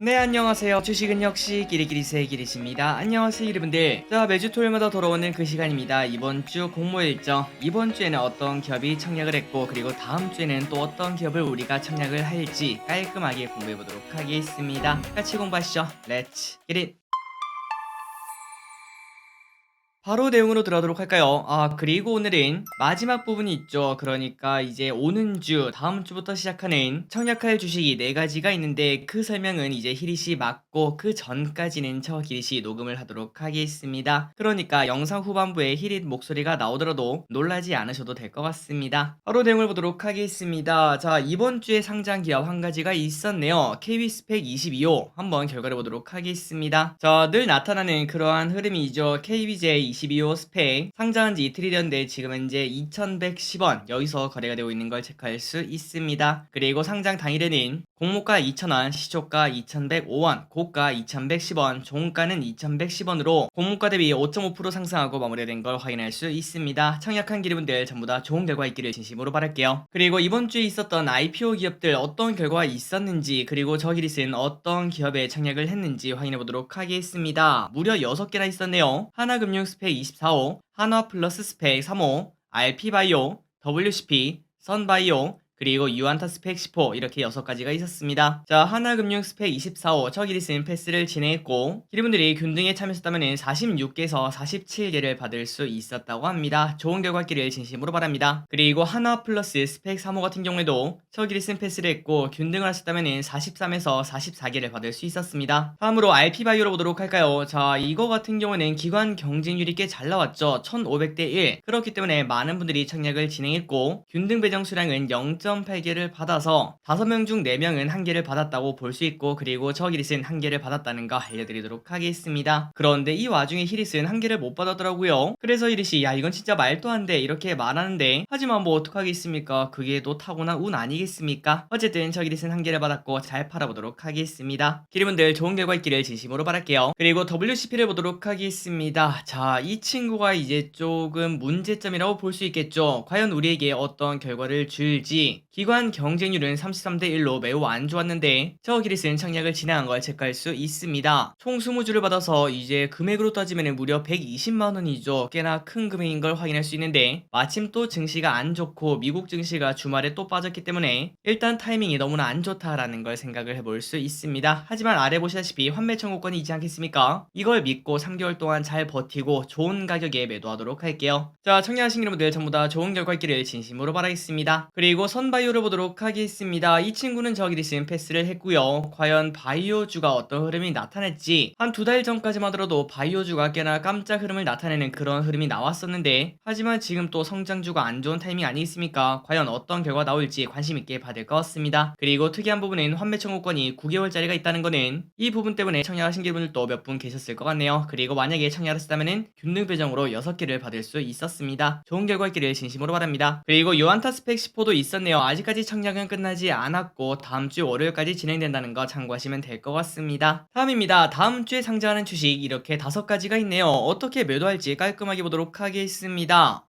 네 안녕하세요. 주식은 역시 끼리끼리 새 끼리십니다. 안녕하세요 여러분들. 자 매주 토요일마다 돌아오는 그 시간입니다. 이번 주 공모 일정. 이번 주에는 어떤 기업이 청약을 했고 그리고 다음 주에는 또 어떤 기업을 우리가 청약을 할지 깔끔하게 공부해 보도록 하겠습니다. 같이 공부하시죠. 렛츠 기릿 바로 내용으로 들어가도록 할까요? 아, 그리고 오늘은 마지막 부분이 있죠. 그러니까 이제 오는 주, 다음 주부터 시작하는 청약할 주식이 네 가지가 있는데 그 설명은 이제 히릿이 맞고 그 전까지는 저 히릿이 녹음을 하도록 하겠습니다. 그러니까 영상 후반부에 히릿 목소리가 나오더라도 놀라지 않으셔도 될 것 같습니다. 바로 내용을 보도록 하겠습니다. 자, 이번 주에 상장 기업 한 가지가 있었네요. KB스펙 22호 한번 결과를 보도록 하겠습니다. 자, 늘 나타나는 그러한 흐름이죠. KBJ 22호 스펙 상장한 지 이틀이 됐는데 지금 현재 2110원 여기서 거래가 되고 있는 걸 체크할 수 있습니다. 그리고 상장 당일에는 공모가 2,000원, 시초가 2,105원, 고가 2,110원, 종가는 2,110원으로 공모가 대비 5.5% 상승하고 마무리된 걸 확인할 수 있습니다. 청약한 기업분들 전부 다 좋은 결과 있기를 진심으로 바랄게요. 그리고 이번 주에 있었던 IPO 기업들 어떤 결과가 있었는지 그리고 저 기릿은 어떤 기업에 청약을 했는지 확인해 보도록 하겠습니다. 무려 6개나 있었네요. 하나금융 스펙 24호, 한화플러스 스펙 3호, RP바이오, WCP, 선바이오, 그리고 유안타 스펙 10호 이렇게 6가지가 있었습니다. 자 하나금융 스펙 24호 저 기리스는 패스를 진행했고 기리분들이 균등에 참여했다면 46개에서 47개를 받을 수 있었다고 합니다. 좋은 결과 있기를 진심으로 바랍니다. 그리고 하나 플러스 스펙 3호 같은 경우에도 저 기리스는 패스를 했고 균등을 하셨다면 43에서 44개를 받을 수 있었습니다. 다음으로 RP바이오로 보도록 할까요? 자 이거 같은 경우는 기관 경쟁률이 꽤 잘 나왔죠. 1500대 1 그렇기 때문에 많은 분들이 청약을 진행했고 균등 배정 수량은 0. 2.8개를 받아서 5명 중 4명은 1개를 받았다고 볼 수 있고 그리고 저 히릿은 1개를 받았다는 거 알려드리도록 하겠습니다. 그런데 이 와중에 히릿은 1개를 못 받았더라고요. 그래서 히릿이 야 이건 진짜 말도 안 돼 이렇게 말하는데 하지만 뭐 어떡하겠습니까? 그게 또 타고난 운 아니겠습니까? 어쨌든 저 히릿은 1개를 받았고 잘 팔아보도록 하겠습니다. 기리분들 좋은 결과 있기를 진심으로 바랄게요. 그리고 WCP를 보도록 하겠습니다. 자 이 친구가 이제 조금 문제점이라고 볼 수 있겠죠. 과연 우리에게 어떤 결과를 줄지 me. 기관 경쟁률은 33대 1로 매우 안 좋았는데 저 기리스는 청약을 진행한 걸 체크할 수 있습니다. 총 20주를 받아서 이제 금액으로 따지면 무려 120만 원이죠. 꽤나 큰 금액인 걸 확인할 수 있는데 마침 또 증시가 안 좋고 미국 증시가 주말에 또 빠졌기 때문에 일단 타이밍이 너무나 안 좋다라는 걸 생각을 해볼 수 있습니다. 하지만 아래 보시다시피 환매 청구권이 있지 않겠습니까? 이걸 믿고 3개월 동안 잘 버티고 좋은 가격에 매도하도록 할게요. 자 청약하신 여러분들 전부 다 좋은 결과 있기를 진심으로 바라겠습니다. 그리고 선바이오 를 보도록 하겠습니다. 이 친구는 저기 리슨 패스를 했고요. 과연 바이오주가 어떤 흐름이 나타냈지 한 두 달 전까지만 들어도 바이오주가 꽤나 깜짝 흐름을 나타내는 그런 흐름이 나왔었는데 하지만 지금 또 성장주가 안 좋은 타이밍 아니겠습니까? 과연 어떤 결과 나올지 관심 있게 봐야 될것 같습니다. 그리고 특이한 부분은 환매 청구권이 9개월짜리가 있다는 거는 이 부분 때문에 청약하신 분들도 몇 분 계셨을 것 같네요. 그리고 만약에 청약하셨다면 균등 배정으로 6개를 받을 수 있었습니다. 좋은 결과 있기를 진심으로 바랍니다. 그리고 요한타 스펙 10호도 있었네요. 아직 까지 청약은 끝나지 않았고 다음 주 월요일까지 진행된다는 거 참고하시면 될 것 같습니다. 다음입니다. 다음 주에 상장하는 주식 이렇게 다섯 가지가 있네요. 어떻게 매도할지 깔끔하게 보도록 하겠습니다.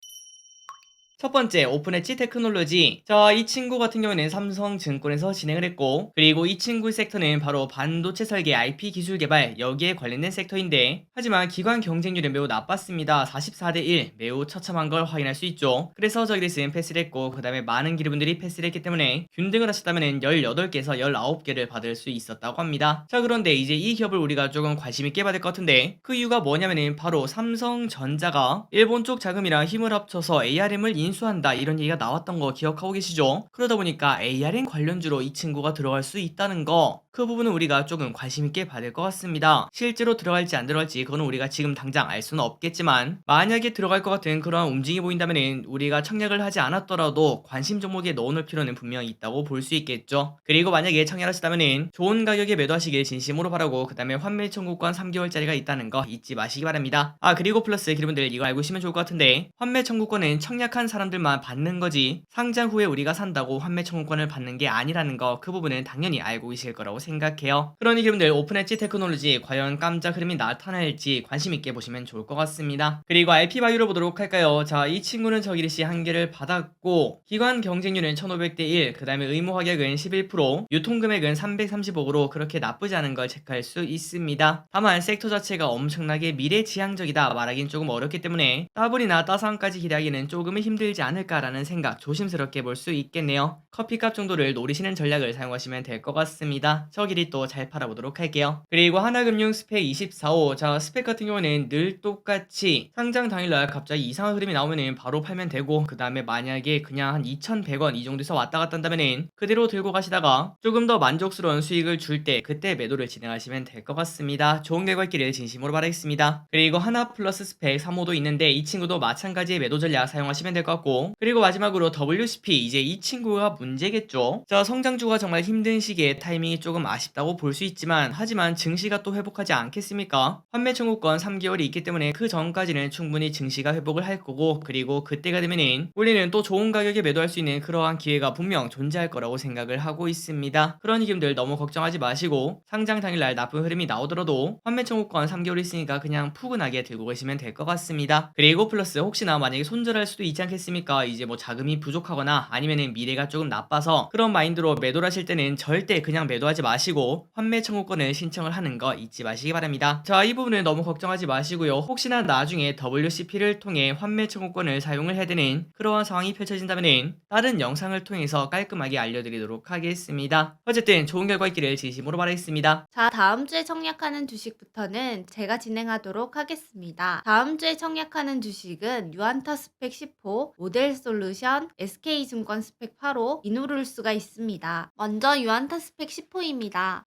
첫 번째 오픈 엣지 테크놀로지. 자 이 친구 같은 경우는 삼성증권에서 진행을 했고 그리고 이 친구 섹터는 바로 반도체 설계 IP 기술 개발 여기에 관련된 섹터인데 하지만 기관 경쟁률은 매우 나빴습니다. 44대 1 매우 처참한 걸 확인할 수 있죠. 그래서 저기를 패스를 했고 그 다음에 많은 기업분들이 패스를 했기 때문에 균등을 하셨다면 18개에서 19개를 받을 수 있었다고 합니다. 자 그런데 이제 이 기업을 우리가 조금 관심 있게 받을 것 같은데 그 이유가 뭐냐면은 바로 삼성전자가 일본 쪽 자금이랑 힘을 합쳐서 ARM을 인 수한다 이런 얘기가 나왔던 거 기억하고 계시죠? 그러다 보니까 ARM 관련주로 이 친구가 들어갈 수 있다는 거 그 부분은 우리가 조금 관심 있게 받을 것 같습니다. 실제로 들어갈지 안 들어갈지 그거는 우리가 지금 당장 알 수는 없겠지만 만약에 들어갈 것 같은 그런 움직임이 보인다면 우리가 청약을 하지 않았더라도 관심 종목에 넣어놓을 필요는 분명히 있다고 볼 수 있겠죠. 그리고 만약에 청약하셨다면 좋은 가격에 매도하시길 진심으로 바라고 그 다음에 환매 청구권 3개월짜리가 있다는 거 잊지 마시기 바랍니다. 아 그리고 플러스 기분들 이거 알고 있으면 좋을 것 같은데 환매 청구권은 청약한 사람들만 받는 거지 상장 후에 우리가 산다고 환매 청구권을 받는 게 아니라는 거 그 부분은 당연히 알고 계실 거라고 생각합니다. 생각해요. 그러니 여러분들 오픈 엣지 테크놀로지 과연 깜짝 흐름이 나타날지 관심 있게 보시면 좋을 것 같습니다. 그리고 RP 바이오를 보도록 할까요? 자, 이 친구는 저기리시 한 개를 받았고 기관 경쟁률은 1500대 1, 그 다음에 의무 가격은 11%, 유통 금액은 335으로 그렇게 나쁘지 않은 걸 체크할 수 있습니다. 다만 섹터 자체가 엄청나게 미래지향적이다 말하긴 조금 어렵기 때문에 더블이나 따상까지 기대하기는 조금은 힘들지 않을까라는 생각 조심스럽게 볼 수 있겠네요. 커피값 정도를 노리시는 전략을 사용하시면 될 것 같습니다. 저 길이 또 잘 팔아보도록 할게요. 그리고 하나금융 스펙 24호 자 스펙 같은 경우는 늘 똑같이 상장 당일날 갑자기 이상한 흐름이 나오면은 바로 팔면 되고 그 다음에 만약에 그냥 한 2,100원 이 정도에서 왔다 갔다 한다면은 그대로 들고 가시다가 조금 더 만족스러운 수익을 줄 때 그때 매도를 진행하시면 될 것 같습니다. 좋은 결과 있기를 진심으로 바라겠습니다. 그리고 하나 플러스 스펙 3호도 있는데 이 친구도 마찬가지의 매도 전략 사용하시면 될 것 같고 그리고 마지막으로 WCP 이제 이 친구가 문제겠죠. 자 성장주가 정말 힘든 시기에 타이밍이 조금 아쉽다고 볼 수 있지만 하지만 증시가 또 회복하지 않겠습니까? 판매 청구권 3개월이 있기 때문에 그 전까지는 충분히 증시가 회복을 할 거고 그리고 그때가 되면은 우리는 또 좋은 가격에 매도할 수 있는 그러한 기회가 분명 존재할 거라고 생각을 하고 있습니다. 그런 이름들 너무 걱정하지 마시고 상장 당일날 나쁜 흐름이 나오더라도 판매 청구권 3개월 있으니까 그냥 푸근하게 들고 계시면 될 것 같습니다. 그리고 플러스 혹시나 만약에 손절할 수도 있지 않겠습니까? 이제 뭐 자금이 부족하거나 아니면은 미래가 조금 나빠서 그런 마인드로 매도를 하실 때는 절대 그냥 매도하지 마 시고 판매 청구권을 신청을 하는 거 잊지 마시기 바랍니다. 자, 이 부분은 너무 걱정하지 마시고요. 혹시나 나중에 WCP를 통해 환매 청구권을 사용을 해야 되는 그러한 상황이 펼쳐진다면 다른 영상을 통해서 깔끔하게 알려드리도록 하겠습니다. 어쨌든 좋은 결과 있기를 진심으로 바라겠습니다. 자, 다음 주에 청약하는 주식부터는 제가 진행하도록 하겠습니다. 다음 주에 청약하는 주식은 유안타 스펙 10호, 모델 솔루션, SK증권 스펙 8호, 이누를 수가 있습니다. 먼저 유안타 스펙 10호입니다.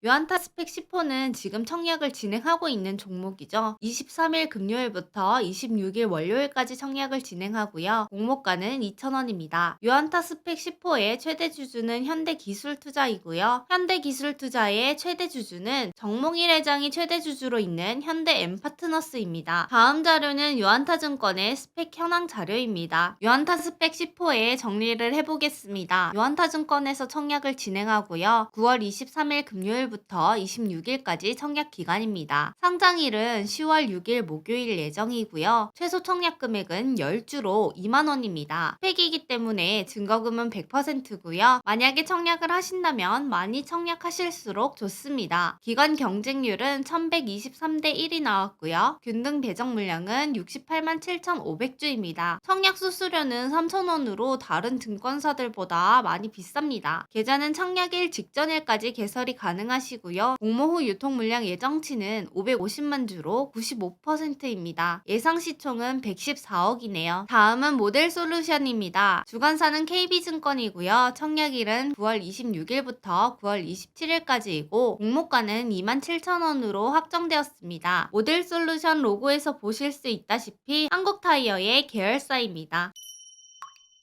유안타 스펙 10호는 지금 청약을 진행하고 있는 종목이죠. 23일 금요일부터 26일 월요일까지 청약을 진행하고요. 공모가는 2,000원입니다. 유안타 스펙 10호의 최대 주주는 현대기술투자이고요. 현대기술투자의 최대 주주는 정몽일 회장이 최대 주주로 있는 현대 엠파트너스입니다. 다음 자료는 유안타증권의 스펙 현황 자료입니다. 유안타 스펙 10호에 정리를 해보겠습니다. 유안타증권에서 청약을 진행하고요. 9월 23일 금요일부터 26일까지 청약 기간입니다. 상장일은 10월 6일 목요일 예정이고요. 최소 청약 금액은 10주로 2만원입니다. 스펙이기 때문에 증거금은 100%고요. 만약에 청약을 하신다면 많이 청약하실수록 좋습니다. 기관 경쟁률은 1123대 1이 나왔고요. 균등 배정 물량은 68만 7,500주입니다. 청약 수수료는 3,000원으로 다른 증권사들보다 많이 비쌉니다. 계좌는 청약일 직전일까지 개설이 가능하시고요. 공모 후 유통 물량 예정치는 550만 주로 95%입니다. 예상 시총은 114억이네요. 다음은 모델 솔루션입니다. 주관사는 KB증권이고요. 청약일은 9월 26일부터 9월 27일까지이고 공모가는 27,000원으로 확정되었습니다. 모델 솔루션 로고에서 보실 수 있다시피 한국타이어의 계열사입니다.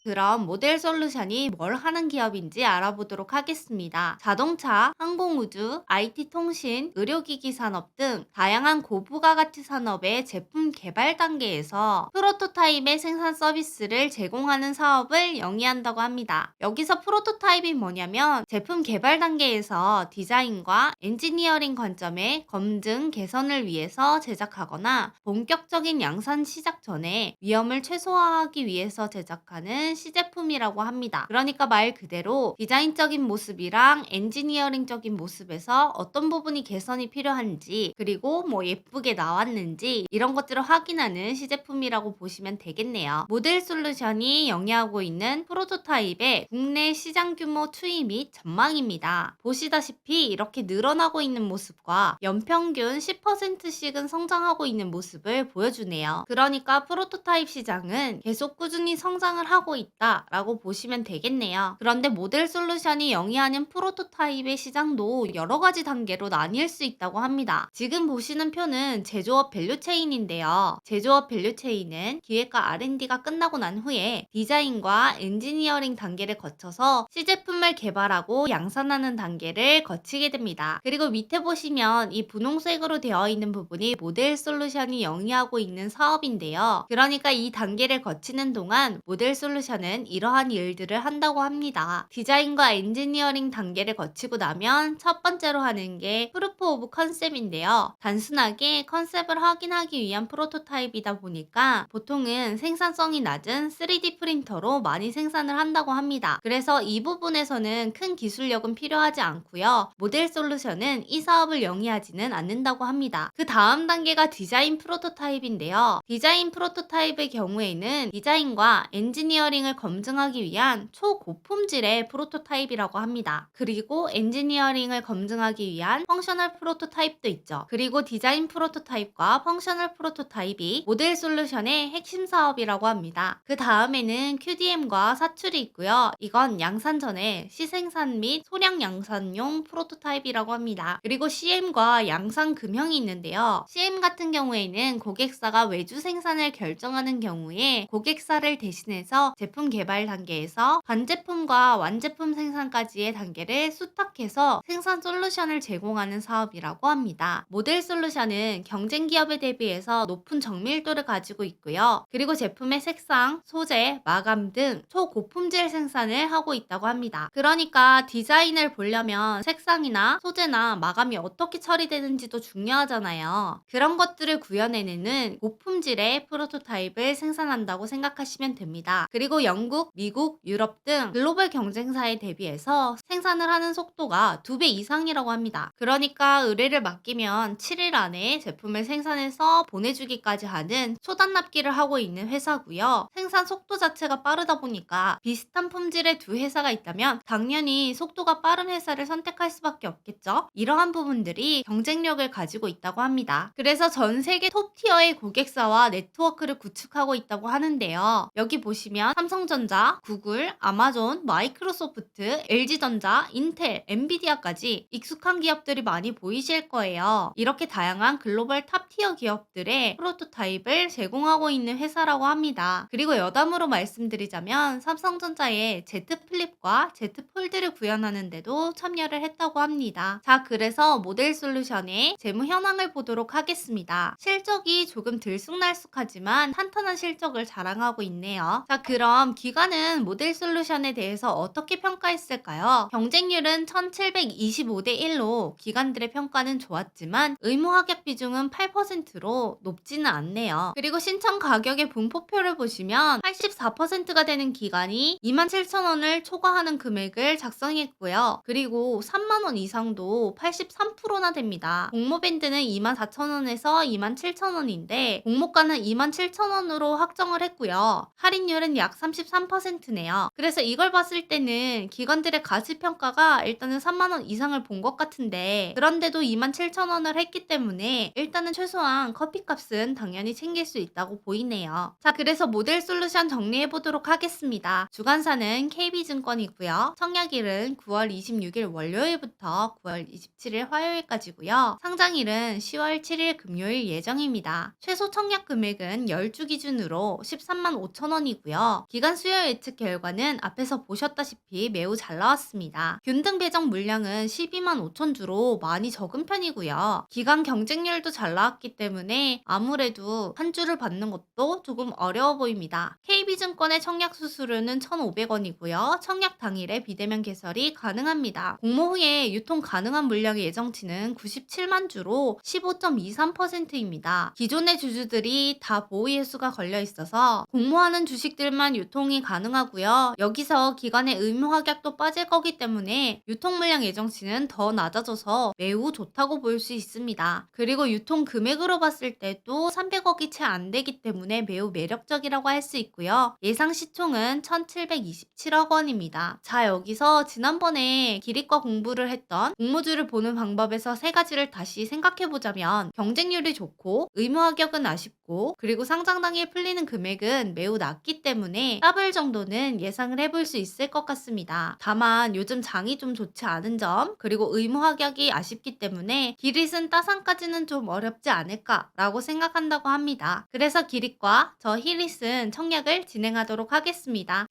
그럼 모델 솔루션이 뭘 하는 기업인지 알아보도록 하겠습니다. 자동차, 항공우주, IT 통신, 의료기기 산업 등 다양한 고부가 가치 산업의 제품 개발 단계에서 프로토타입의 생산 서비스를 제공하는 사업을 영위한다고 합니다. 여기서 프로토타입이 뭐냐면 제품 개발 단계에서 디자인과 엔지니어링 관점의 검증, 개선을 위해서 제작하거나 본격적인 양산 시작 전에 위험을 최소화하기 위해서 제작하는 시제품이라고 합니다. 그러니까 말 그대로 디자인적인 모습이랑 엔지니어링적인 모습에서 어떤 부분이 개선이 필요한지 그리고 뭐 예쁘게 나왔는지 이런 것들을 확인하는 시제품이라고 보시면 되겠네요. 모델 솔루션이 영위하고 있는 프로토타입의 국내 시장 규모 추이 및 전망입니다. 보시다시피 이렇게 늘어나고 있는 모습과 연평균 10%씩은 성장하고 있는 모습을 보여주네요. 그러니까 프로토타입 시장은 계속 꾸준히 성장을 하고 있다라고 보시면 되겠네요. 그런데 모델 솔루션이 영위하는 프로토타입의 시장도 여러 가지 단계로 나뉠 수 있다고 합니다. 지금 보시는 표는 제조업 밸류체인인데요. 제조업 밸류체인은 기획과 R&D가 끝나고 난 후에 디자인과 엔지니어링 단계를 거쳐서 시제품을 개발하고 양산하는 단계를 거치게 됩니다. 그리고 밑에 보시면 이 분홍색으로 되어 있는 부분이 모델 솔루션이 영위하고 있는 사업인데요. 그러니까 이 단계를 거치는 동안 모델 솔루션 솔루션은 이러한 일들을 한다고 합니다. 디자인과 엔지니어링 단계를 거치고 나면 첫 번째로 하는 게 프루프 오브 컨셉인데요. 단순하게 컨셉을 확인하기 위한 프로토타입이다 보니까 보통은 생산성이 낮은 3D 프린터로 많이 생산을 한다고 합니다. 그래서 이 부분에서는 큰 기술력은 필요하지 않고요. 모델 솔루션은 이 사업을 영위하지는 않는다고 합니다. 그 다음 단계가 디자인 프로토타입인데요. 디자인 프로토타입의 경우에는 디자인과 엔지니어링 을 검증하기 위한 초고품질의 프로토타입이라고 합니다. 그리고 엔지니어링을 검증하기 위한 펑셔널 프로토타입도 있죠. 그리고 디자인 프로토타입과 펑셔널 프로토타입이 모델 솔루션의 핵심 사업이라고 합니다. 그 다음에는 QDM과 사출이 있고요. 이건 양산 전에 시생산 및 소량 양산용 프로토타입이라고 합니다. 그리고 CM과 양산 금형이 있는데요. CM 같은 경우에는 고객사가 외주 생산을 결정하는 경우에 고객사를 대신해서 제품 개발 단계에서 반제품과 완제품 생산까지의 단계를 수탁해서 생산 솔루션을 제공하는 사업이라고 합니다. 모델 솔루션은 경쟁 기업에 대비해서 높은 정밀도를 가지고 있고요. 그리고 제품의 색상, 소재, 마감 등 초고품질 생산을 하고 있다고 합니다. 그러니까 디자인을 보려면 색상이나 소재나 마감이 어떻게 처리되는지도 중요하잖아요. 그런 것들을 구현해내는 고품질의 프로토타입을 생산한다고 생각하시면 됩니다. 그리고 영국, 미국, 유럽 등 글로벌 경쟁사에 대비해서 생산을 하는 속도가 2배 이상이라고 합니다. 그러니까 의뢰를 맡기면 7일 안에 제품을 생산해서 보내주기까지 하는 초단 납기를 하고 있는 회사고요. 생산 속도 자체가 빠르다 보니까 비슷한 품질의 두 회사가 있다면 당연히 속도가 빠른 회사를 선택할 수밖에 없겠죠. 이러한 부분들이 경쟁력을 가지고 있다고 합니다. 그래서 전 세계 톱 티어의 고객사와 네트워크를 구축하고 있다고 하는데요. 여기 보시면 삼성전자, 구글, 아마존, 마이크로소프트, LG전자, 인텔, 엔비디아까지 익숙한 기업들이 많이 보이실 거예요. 이렇게 다양한 글로벌 탑 티어 기업들의 프로토타입을 제공하고 있는 회사라고 합니다. 그리고 여담으로 말씀드리자면 삼성전자의 Z 플립과 Z 폴드를 구현하는데도 참여를 했다고 합니다. 자, 그래서 모델 솔루션의 재무 현황을 보도록 하겠습니다. 실적이 조금 들쑥날쑥하지만 탄탄한 실적을 자랑하고 있네요. 자, 그럼 기관은 모델 솔루션에 대해서 어떻게 평가했을까요? 경쟁률은 1725대 1로 기관들의 평가는 좋았지만 의무 합격 비중은 8%로 높지는 않네요. 그리고 신청 가격의 분포표를 보시면 84%가 되는 기관이 27,000원을 초과하는 금액을 작성했고요. 그리고 3만원 이상도 83%나 됩니다. 공모밴드는 24,000원에서 27,000원인데 공모가는 27,000원으로 확정을 했고요. 할인율은 약 33%네요. 그래서 이걸 봤을 때는 기관들의 가치평가가 일단은 3만원 이상을 본 것 같은데 그런데도 27,000원을 했기 때문에 일단은 최소한 커피값은 당연히 챙길 수 있다고 보이네요. 자 그래서 모델 솔루션 정리해 보도록 하겠습니다. 주간사는 KB증권이고요. 청약일은 9월 26일 월요일부터 9월 27일 화요일까지고요. 상장일은 10월 7일 금요일 예정입니다. 최소 청약 금액은 10주 기준으로 13만 5천 원이고요. 기간 수요 예측 결과는 앞에서 보셨다시피 매우 잘 나왔습니다. 균등 배정 물량은 12만 5천 주로 많이 적은 편이고요. 기간 경쟁률도 잘 나왔기 때문에 아무래도 한 주를 받는 것도 조금 어려워 보입니다. KB증권의 청약 수수료는 1,500원이고요. 청약 당일에 비대면 개설이 가능합니다. 공모 후에 유통 가능한 물량의 예정치는 97만 주로 15.23%입니다. 기존의 주주들이 다 보호예수가 걸려 있어서 공모하는 주식들만 유통이 가능하고요. 여기서 기관의 의무 확약도 빠질 거기 때문에 유통 물량 예정치는 더 낮아져서 매우 좋다고 볼 수 있습니다. 그리고 유통 금액으로 봤을 때도 300억이 채 안 되기 때문에 매우 매력적이라고 할 수 있고요. 예상 시총은 1727억 원입니다. 자, 여기서 지난번에 기립과 공부를 했던 공모주를 보는 방법에서 세 가지를 다시 생각해 보자면 경쟁률이 좋고 의무 합격은 아쉽고 그리고 상장 당일 풀리는 금액은 매우 낮기 때문에 더블 정도는 예상을 해볼 수 있을 것 같습니다. 다만 요즘 장이 좀 좋지 않은 점 그리고 의무 합격이 아쉽기 때문에 기릿은 따상까지는 좀 어렵지 않을까라고 생각한다고 합니다. 그래서 기릿과 저 히릿은 청약을 진행하도록 하겠습니다.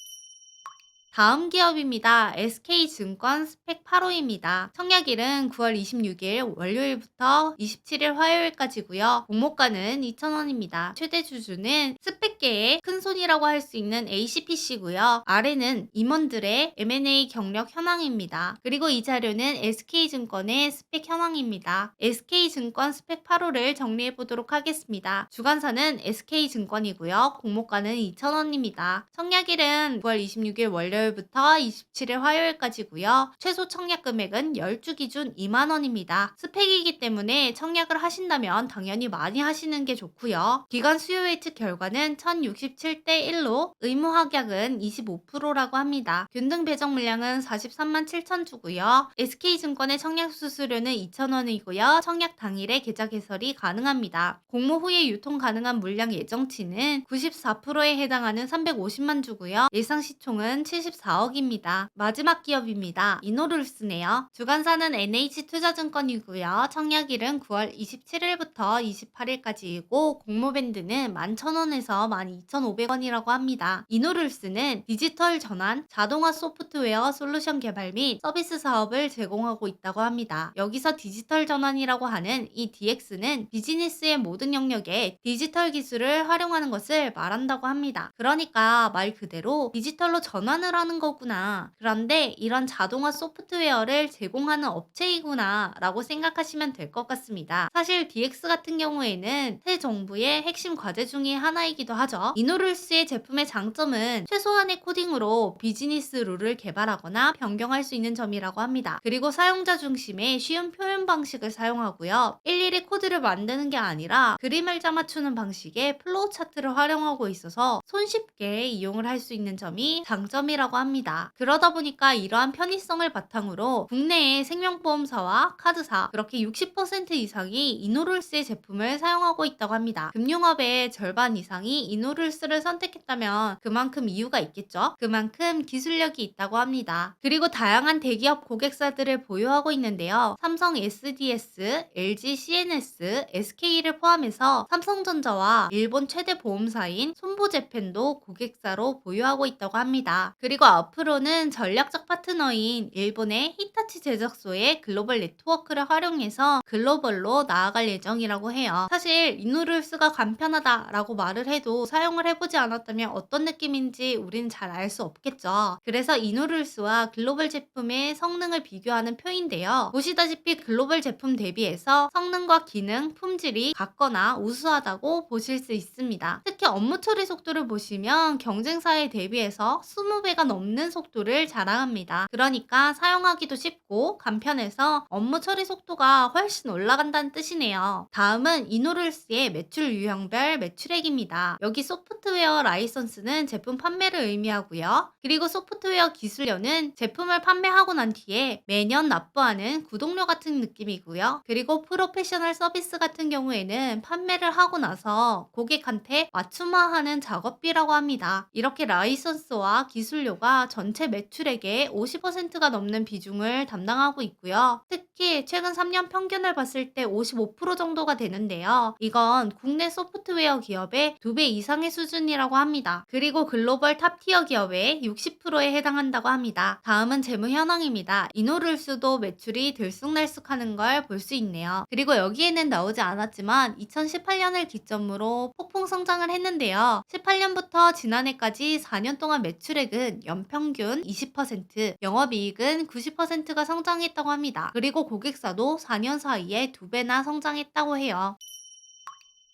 다음 기업입니다. SK증권 스펙 8호입니다. 청약일은 9월 26일 월요일부터 27일 화요일까지고요. 공모가는 2,000원입니다. 최대 주주는 스펙계의 큰 손이라고 할 수 있는 ACPC고요. 아래는 임원들의 M&A 경력 현황입니다. 그리고 이 자료는 SK증권의 스펙 현황입니다. SK증권 스펙 8호를 정리해 보도록 하겠습니다. 주관사는 SK증권이고요. 공모가는 2,000원입니다. 청약일은 9월 26일 월요일 부터 27일 화요일까지고요. 최소 청약 금액은 10주 기준 2만 원입니다. 스펙이기 때문에 청약을 하신다면 당연히 많이 하시는 게 좋고요. 기간 수요 예측 결과는 1067대 1로 의무 확약은 25%라고 합니다. 균등 배정 물량은 43만 7천 주고요. SK증권의 청약 수수료는 2,000원이고요. 청약 당일에 계좌 개설이 가능합니다. 공모 후에 유통 가능한 물량 예정치는 94%에 해당하는 350만 주고요. 예상 시총은 74억입니다. 마지막 기업입니다. 이노룰스네요. 주관사는 NH투자증권이고요. 청약일은 9월 27일부터 28일까지이고 공모 밴드는 11,000원에서 12,500원이라고 합니다. 이노룰스는 디지털 전환, 자동화 소프트웨어 솔루션 개발 및 서비스 사업을 제공하고 있다고 합니다. 여기서 디지털 전환이라고 하는 이 DX는 비즈니스의 모든 영역에 디지털 기술을 활용하는 것을 말한다고 합니다. 그러니까 말 그대로 디지털로 전환을 하는 거구나. 그런데 이런 자동화 소프트웨어를 제공하는 업체이구나 라고 생각하시면 될 것 같습니다. 사실 DX 같은 경우에는 새 정부의 핵심 과제 중의 하나이기도 하죠. 이노룰스의 제품의 장점은 최소한의 코딩으로 비즈니스 룰을 개발하거나 변경할 수 있는 점이라고 합니다. 그리고 사용자 중심의 쉬운 표현 방식을 사용하고요. 일일이 코드를 만드는 게 아니라 그림을 짜맞추는 방식의 플로우 차트를 활용하고 있어서 손쉽게 이용을 할 수 있는 점이 장점이라고 합니다. 그러다 보니까 이러한 편의성을 바탕으로 국내의 생명보험사와 카드사 그렇게 60% 이상이 이노룰스의 제품을 사용하고 있다고 합니다. 금융업의 절반 이상이 이노룰스를 선택했다면 그만큼 이유가 있겠죠. 그만큼 기술력이 있다고 합니다. 그리고 다양한 대기업 고객사들을 보유하고 있는데요. 삼성 SDS, LG CNS, SK를 포함해서 삼성전자와 일본 최대 보험사인 손보제펜도 고객사로 보유하고 있다고 합니다. 그리고 앞으로는 전략적 파트너인 일본의 히타치 제작소의 글로벌 네트워크를 활용해서 글로벌로 나아갈 예정이라고 해요. 사실 이누룰스가 간편하다라고 말을 해도 사용을 해보지 않았다면 어떤 느낌인지 우리는 잘 알 수 없겠죠. 그래서 이누룰스와 글로벌 제품의 성능을 비교하는 표인데요. 보시다시피 글로벌 제품 대비해서 성능과 기능, 품질이 같거나 우수하다고 보실 수 있습니다. 특히 업무 처리 속도를 보시면 경쟁사에 대비해서 20배가 넘는 속도를 자랑합니다. 그러니까 사용하기도 쉽고 간편해서 업무 처리 속도가 훨씬 올라간다는 뜻이네요. 다음은 이노룰스의 매출 유형별 매출액입니다. 여기 소프트웨어 라이선스는 제품 판매를 의미하고요. 그리고 소프트웨어 기술료는 제품을 판매하고 난 뒤에 매년 납부하는 구독료 같은 느낌이고요. 그리고 프로페셔널 서비스 같은 경우에는 판매를 하고 나서 고객한테 맞춤화하는 작업비라고 합니다. 이렇게 라이선스와 기술료 가 전체 매출액의 50%가 넘는 비중을 담당하고 있고요. 특히 최근 3년 평균을 봤을 때 55% 정도가 되는데요. 이건 국내 소프트웨어 기업의 2배 이상의 수준이라고 합니다. 그리고 글로벌 탑티어 기업의 60%에 해당한다고 합니다. 다음은 재무 현황입니다. 이노룰스도 매출이 들쑥날쑥하는 걸 볼 수 있네요. 그리고 여기에는 나오지 않았지만 2018년을 기점으로 폭풍 성장을 했는데요. 18년부터 지난해까지 4년 동안 매출액은 연평균 20%, 영업이익은 90%가 성장했다고 합니다. 그리고 고객사도 4년 사이에 2배나 성장했다고 해요.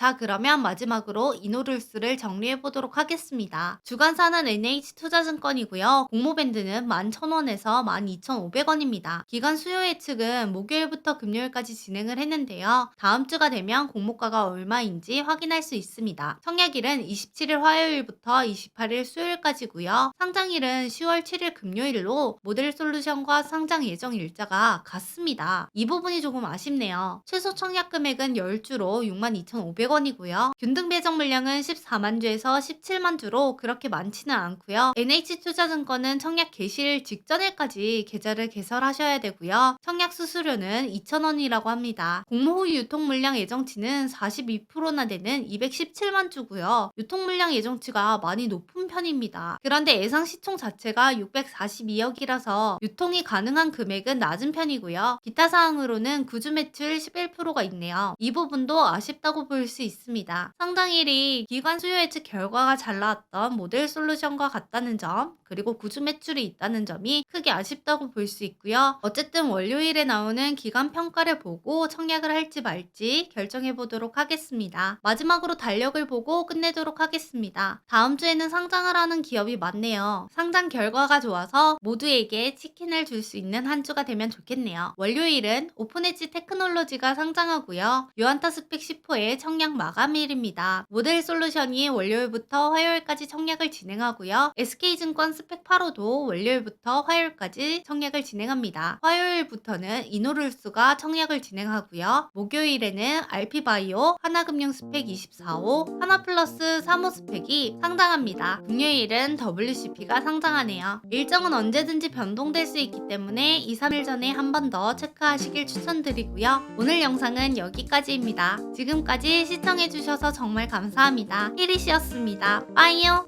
자, 그러면 마지막으로 이노룰스를 정리해 보도록 하겠습니다. 주간사는 NH투자증권이고요. 공모밴드는 11,000원에서 12,500원입니다. 기간 수요 예측은 목요일부터 금요일까지 진행을 했는데요. 다음 주가 되면 공모가가 얼마인지 확인할 수 있습니다. 청약일은 27일 화요일부터 28일 수요일까지고요. 상장일은 10월 7일 금요일로 모델 솔루션과 상장 예정 일자가 같습니다. 이 부분이 조금 아쉽네요. 최소 청약 금액은 10주로 62,500원 900원이고요. 균등 배정 물량은 14만 주에서 17만 주로 그렇게 많지는 않고요. NH투자증권은 청약 개시일 직전일까지 계좌를 개설하셔야 되고요. 청약 수수료는 2,000원이라고 합니다. 공모 후 유통 물량 예정치는 42%나 되는 217만 주고요. 유통 물량 예정치가 많이 높은 편입니다. 그런데 예상 시총 자체가 642억이라서 유통이 가능한 금액은 낮은 편이고요. 기타 사항으로는 구주 매출 11%가 있네요. 이 부분도 아쉽다고 볼수 있습니다. 상당일이 기관 수요 예측 결과가 잘 나왔던 모델 솔루션과 같다는 점, 그리고 구주 매출이 있다는 점이 크게 아쉽다고 볼 수 있고요. 어쨌든 월요일에 나오는 기간 평가를 보고 청약을 할지 말지 결정해 보도록 하겠습니다. 마지막으로 달력을 보고 끝내도록 하겠습니다. 다음 주에는 상장을 하는 기업이 많네요. 상장 결과가 좋아서 모두에게 치킨을 줄 수 있는 한 주가 되면 좋겠네요. 월요일은 오픈엣지 테크놀로지가 상장하고요. 유한타 스펙 10호의 청약 마감일입니다. 모델 솔루션이 월요일부터 화요일까지 청약을 진행하고요. SK증권 스펙 8호도 월요일부터 화요일까지 청약을 진행합니다. 화요일부터는 이노룰스가 청약을 진행하고요. 목요일에는 RP바이오, 하나금융 스펙 24호, 하나플러스 3호 스펙이 상장합니다. 금요일은 WCP가 상장하네요. 일정은 언제든지 변동될 수 있기 때문에 2, 3일 전에 한 번 더 체크하시길 추천드리고요. 오늘 영상은 여기까지입니다. 지금까지 시청해주셔서 정말 감사합니다. 히리시였습니다. 빠이요!